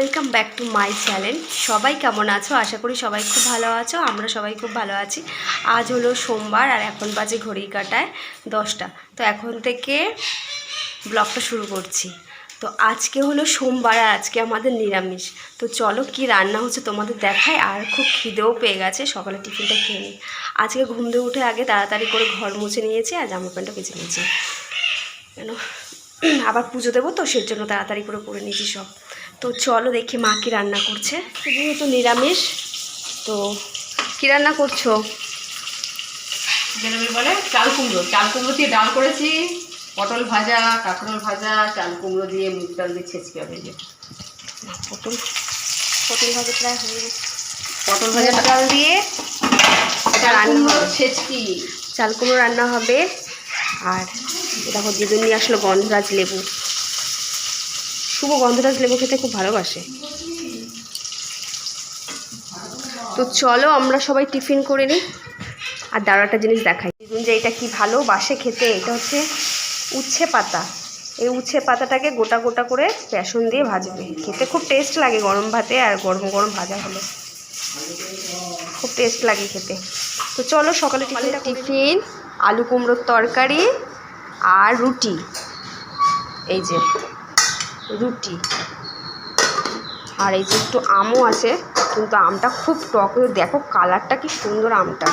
Welcome back to my channel সবাই কেমন আছো? আশা করি সবাই খুব ভালো আছো। আমরা সবাই খুব ভালো আছি। আজ হলো সোমবার আর এখন বাজে ঘড়ি কাটায় দশটা। তো এখন থেকে ব্লগটা শুরু করছি। তো আজকে হলো সোমবার আর আজকে আমাদের নিরামিষ। তো চলো কি রান্না হচ্ছে তোমাদের দেখায় আর খুব খিদেও পেয়ে গেছে। সকালে টিফিনটা খেয়ে নিই আজকে ঘুম দিয়ে উঠে আগে তাড়াতাড়ি করে ঘর মুছে নিয়েছি আর জামা প্যান্টও কেচে নিয়েছি। কেন? আবার পুজো দেবো তো সেই জন্য তাড়াতাড়ি করে করে নিয়েছি সব। তো চলো দেখি মা কি রান্না করছে। যেহেতু নিরামিষ তো কি রান্না করছ? যেরকম বলে চাল কুমড়ো। চাল কুমড়ো দিয়ে ডাল করেছি পটল ভাজা কাঁকরোল ভাজা চাল কুমড়ো দিয়ে মুগ ডাল দিয়ে ছেঁচকি হবে যে। পটল পটল ভাজা প্রায় হয়ে গেছে। পটল ভাজা ডাল দিয়ে এটা রান্না ছেঁচকি। চাল কুমড়ো রান্না হবে আর দেখো দিদুন নিয়ে আসলো গন্ধরাজ লেবু। শুভ গন্ধরাজ লেবু খেতে খুব ভালোবাসে। তো চলো আমরা সবাই টিফিন করে নিই আর দাঁড়ো একটা জিনিস দেখাই। যে এটা কি ভালোবাসে খেতে, এটা হচ্ছে উচ্ছে পাতা। এই উচ্ছে পাতাটাকে গোটা গোটা করে বেসন দিয়ে ভাজবে। খেতে খুব টেস্ট লাগে গরম ভাতে আর গরম গরম ভাজা হলে। খুব টেস্ট লাগে খেতে। তো চলো সকালে টিফিনটা টিফিন, আলু কুমড়োর তরকারি আর রুটি। এই যে। রুটি। আর এই যে একটু আমও আছে কিন্তু আমটা খুব টক দেখো কালারটা কি সুন্দর আমটা।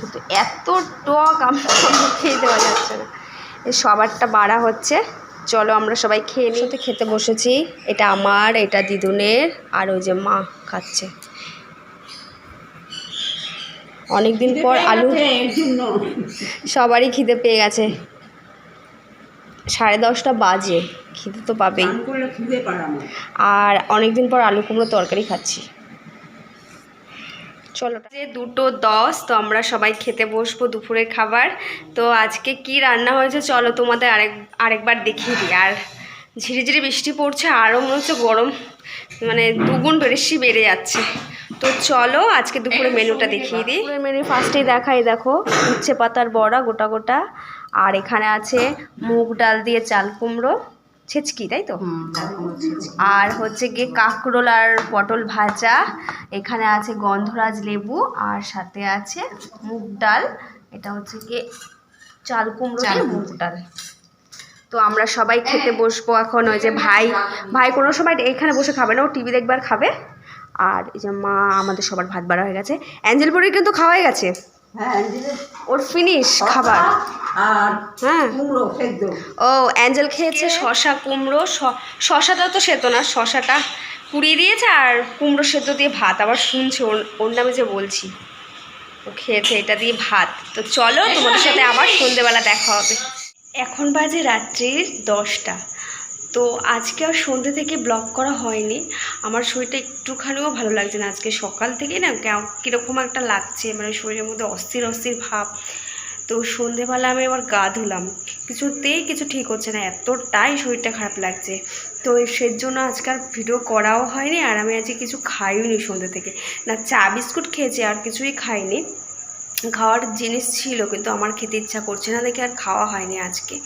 কিন্তু এত টক আমটা খেয়ে দেওয়া যাচ্ছে না। এই সবারটা বাড়া হচ্ছে। চলো আমরা সবাই খেয়ে নিই। তো খেতে বসেছি। এটা আমার এটা দিদুনের আর ওই যে মা খাচ্ছে। অনেক দিন পর আলু সবারই খিদে পেয়ে গেছে। সাড়ে দশটা বাজে খিদে তো পাবেই। আর অনেক দিন পর আলু কুমড়ো তরকারি খাচ্ছি। চলো। যে দুটো দশ তো আমরা সবাই খেতে বসবো দুপুরের খাবার। তো আজকে কি রান্না হয়েছে চলো তোমাদের আরেক আরেকবার দেখিয়ে দিই। আর ঝিরিঝিরি বৃষ্টি পড়ছে আরও মনে হচ্ছে গরম মানে দুগুণ বেশি বেড়ে যাচ্ছে। তো চলো আজকে দুপুরে মেনুটা দেখিয়ে দিই। মেনু ফার্স্টেই দেখাই দেখো উচ্ছে পাতার বড়া গোটা গোটা আর এখানে আছে মুগ ডাল দিয়ে চাল কুমড়ো ছেচকি তাই তো। আর হচ্ছে গিয়ে কাঁকরোল আর পটল ভাজা এখানে আছে গন্ধরাজ লেবু আর সাথে আছে মুগ ডাল এটা হচ্ছে গিয়ে চাল কুমড়ো দিয়ে মুগ ডাল। তো আমরা সবাই খেতে বসবো এখন ওই যে ভাই ভাই কোনো সময় এখানে বসে খাবে না ও টিভি দেখবার খাবে। আর এই যে মা আমাদের সবার ভাত বাড়া হয়ে গেছে। অ্যাঞ্জেল বড়ির কিন্তু খাওয়াই গেছে। ওর ফিনিশ খাবার। হ্যাঁ। কুমড়ো ও অ্যাঞ্জেল খেয়েছে শশা কুমড়ো শ- শশাটা তো সেদ্ধ না শশাটা পুড়িয়ে দিয়েছে আর কুমড়ো সেদ্ধ দিয়ে ভাত। আবার শুনছে ওর ওর নামে যে বলছি ও খেয়েছে এটা দিয়ে ভাত। তো চলো তোমাদের সাথে আবার সন্ধেবেলা দেখা হবে। এখন বাজে রাত্রির দশটা। তো আজকে আর সন্ধ্যে থেকে ব্লগ করা হয়নি। আমার শরীরটা একটুখানিও ভালো লাগছে না। আজকে সকাল থেকে না কীরকম একটা লাগছে। মানে শরীরের মধ্যে অস্থির অস্থির ভাব। তো সন্ধেবেলা আমি আবার গা ধুলাম। কিছুতেই কিছু ঠিক হচ্ছে না। এতটাই শরীরটা খারাপ লাগছে। তো সের জন্য আজকাল ভিডিও করাও হয়নি। আর আমি আজকে কিছু খাইওনি সন্ধ্যে থেকে। না, চা, বিস্কুট খেয়েছি, আর কিছুই খাইনি। খাওয়ার জিনিস ছিল, কিন্তু আমার খেতে ইচ্ছা করছে না দেখে আর খাওয়া হয়নি আজকে।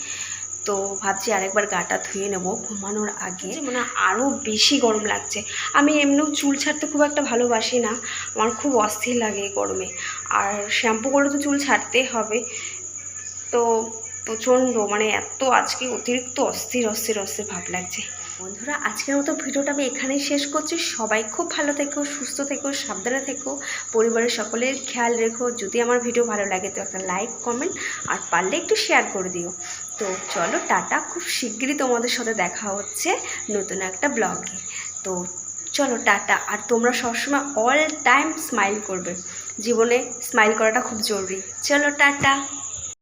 তো ভাবছি আরেকবার গাটা ধুয়ে নেব। ঘুমানোর আগে মানে আরও বেশি গরম লাগছে। আমি এমনিও চুল ছাড়তে খুব একটা ভালোবাসি না। আমার খুব অস্থির লাগে গরমে। আর শ্যাম্পু করে তো চুল ছাড়তেই হবে। তো প্রচণ্ড মানে এত আজকে অতিরিক্ত অস্থির অস্থির অস্থির ভাব লাগছে। বন্ধুরা, আজকের মতো ভিডিওটা আমি এখানেই শেষ করছি। সবাই খুব ভালো থেকো, সুস্থ থেকো, সাবধানে থেকো। পরিবারের সকলের খেয়াল রেখো। যদি আমার ভিডিও ভালো লাগে, তো একটা লাইক, কমেন্ট আর পারলে একটু শেয়ার করে দিও। তো চলো, টাটা। খুব শিগগিরই তোমাদের সাথে দেখা হচ্ছে নতুন একটা ব্লগে। তো চলো, টাটা। আর তোমরা সবসময় অল টাইম স্মাইল করবে। জীবনে স্মাইল করাটা খুব জরুরি। চলো, টাটা।